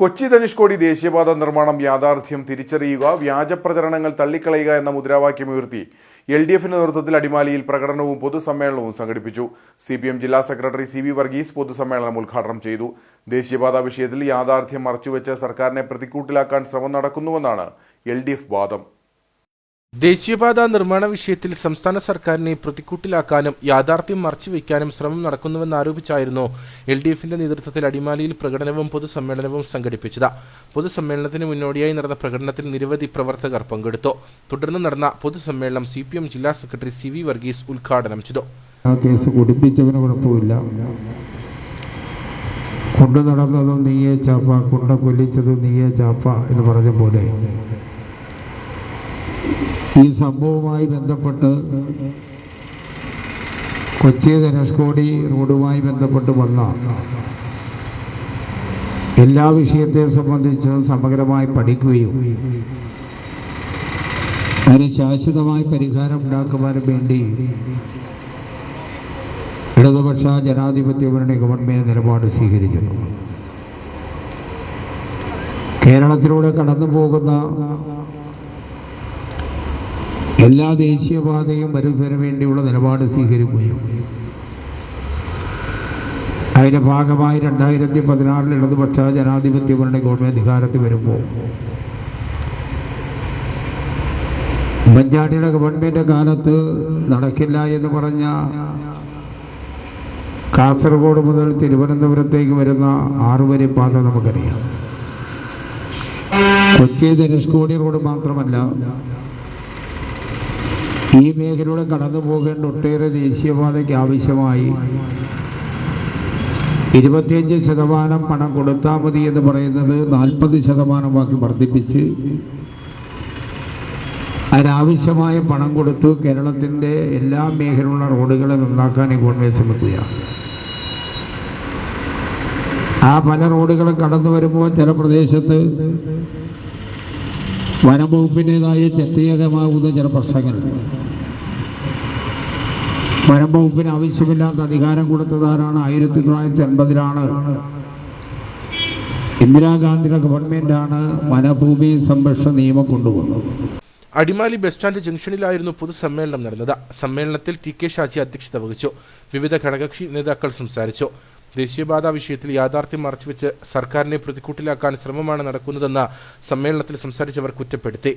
കൊച്ചി ധനുഷ്കോടി ദേശീയപാത നിർമ്മാണം യാഥാർത്ഥ്യം തിരിച്ചറിയുക വ്യാജ പ്രചരണങ്ങൾ തള്ളിക്കളയുക എന്ന മുദ്രാവാക്യമുയർത്തി എൽ ഡി എഫിന്റെ നേതൃത്വത്തിൽ അടിമാലിയിൽ പ്രകടനവും പൊതുസമ്മേളനവും സംഘടിപ്പിച്ചു. സി പി എം ജില്ലാ സെക്രട്ടറി സി വി വർഗീസ് പൊതുസമ്മേളനം ഉദ്ഘാടനം ചെയ്തു. ദേശീയപാത വിഷയത്തിൽ യാഥാർത്ഥ്യം മറച്ചുവെച്ച് സർക്കാരിനെ പ്രതിക്കൂട്ടിലാക്കാൻ ശ്രമം നടക്കുന്നുവെന്നാണ് എൽ ഡി എഫ് വാദം. ദേശീയപാത നിർമ്മാണ വിഷയത്തിൽ സംസ്ഥാന സർക്കാരിനെ പ്രതിക്കൂട്ടിലാക്കാനും യാഥാർത്ഥ്യം മറച്ചുവെക്കാനും ശ്രമം നടക്കുന്നുവെന്നാരോപിച്ചായിരുന്നു എൽ ഡി എഫിന്റെ നേതൃത്വത്തിൽ അടിമാലിയിൽ പ്രകടനവും പൊതുസമ്മേളനവും സംഘടിപ്പിച്ചത്. പൊതുസമ്മേളനത്തിന് മുന്നോടിയായി നടന്ന പ്രകടനത്തിൽ നിരവധി പ്രവർത്തകർ പങ്കെടുത്തു. തുടർന്ന് നടന്ന പൊതുസമ്മേളനം സി പി എം ജില്ലാ സെക്രട്ടറി സി വി വർഗീസ് ഉദ്ഘാടനം ചെയ്തു. കേസ് കൊണ്ടു നടന്നതും നീയേ ചാപ്പ കൊണ്ട കൊല്ലിച്ചതും നീയേ ചാപ്പ എന്ന് പറഞ്ഞ പോലെ ഈ സംഭവവുമായി ബന്ധപ്പെട്ട് കൊച്ചി ധനുഷ്കോടി റോഡുമായി ബന്ധപ്പെട്ട് വന്ന എല്ലാ വിഷയത്തെ സംബന്ധിച്ച് സമഗ്രമായി പഠിക്കുകയും അതിന് ശാശ്വതമായ പരിഹാരം ഉണ്ടാക്കുവാനും വേണ്ടി ഇടതുപക്ഷ ജനാധിപത്യ മുന്നണി ഗവൺമെന്റ് നിലപാട് സ്വീകരിക്കുന്നു. കേരളത്തിലൂടെ കടന്നു പോകുന്ന എല്ലാ ദേശീയപാതയും വരുന്നതിന് വേണ്ടിയുള്ള നിലപാട് സ്വീകരിക്കുകയും അതിന്റെ ഭാഗമായി രണ്ടായിരത്തി പതിനാറിൽ ഇടതുപക്ഷ ജനാധിപത്യ മുന്നണി ഗവൺമെന്റ് അധികാരത്തിൽ വരുമ്പോൾ ഉമ്മൻചാണ്ടിയുടെ ഗവൺമെന്റ് കാലത്ത് നടക്കില്ല എന്ന് പറഞ്ഞ കാസർഗോഡ് മുതൽ തിരുവനന്തപുരത്തേക്ക് വരുന്ന ആറുവരി പാത നമുക്കറിയാം. കൊച്ചി ധനുഷ്കോടി റോഡ് മാത്രമല്ല ഈ മേഖലയിലൂടെ കടന്നു പോകേണ്ട ഒട്ടേറെ ദേശീയപാതയ്ക്ക് ആവശ്യമായി. ഇരുപത്തിയഞ്ച് ശതമാനം പണം കൊടുത്താൽ മതി എന്ന് പറയുന്നത് നാൽപ്പത് ശതമാനമാക്കി വർദ്ധിപ്പിച്ച് അതിനാവശ്യമായ പണം കൊടുത്ത് കേരളത്തിന്റെ എല്ലാ മേഖലയിലുള്ള റോഡുകളെ നന്നാക്കാൻ ഈ ഗവൺമെന്റ് ശ്രമിക്കുകയാണ്. ആ പല റോഡുകളും കടന്നു വരുമ്പോൾ ചില പ്രദേശത്ത് വനംവകുപ്പിന്റെതായ ചെത്തിയകമാകുന്ന ചില പ്രശ്നങ്ങളുണ്ട്. വനംവകുപ്പിന് ആവശ്യമില്ലാത്ത അധികാരം കൊടുത്തതാരാണ് ആയിരത്തി തൊള്ളായിരത്തി എൺപതിലാണ് ഇന്ദിരാഗാന്ധിയുടെ ഗവൺമെന്റാണ് വനഭൂമി സംരക്ഷണ നിയമം കൊണ്ടുവന്നത്. അടിമാലി ബസ് സ്റ്റാൻഡ് ജംഗ്ഷനിലായിരുന്നു പൊതുസമ്മേളനം നടന്നത്. സമ്മേളനത്തിൽ ടി കെ ഷാജി അധ്യക്ഷത വഹിച്ചു. വിവിധ ഘടകകക്ഷി നേതാക്കൾ സംസാരിച്ചു. ദേശീയപാത വിഷയത്തിൽ യാഥാർത്ഥ്യം മറച്ചുവെച്ച് സർക്കാരിനെ പ്രതിക്കൂട്ടിലാക്കാൻ ശ്രമമാണ് നടക്കുന്നതെന്ന് സമ്മേളനത്തിൽ സംസാരിച്ചവർ കുറ്റപ്പെടുത്തി.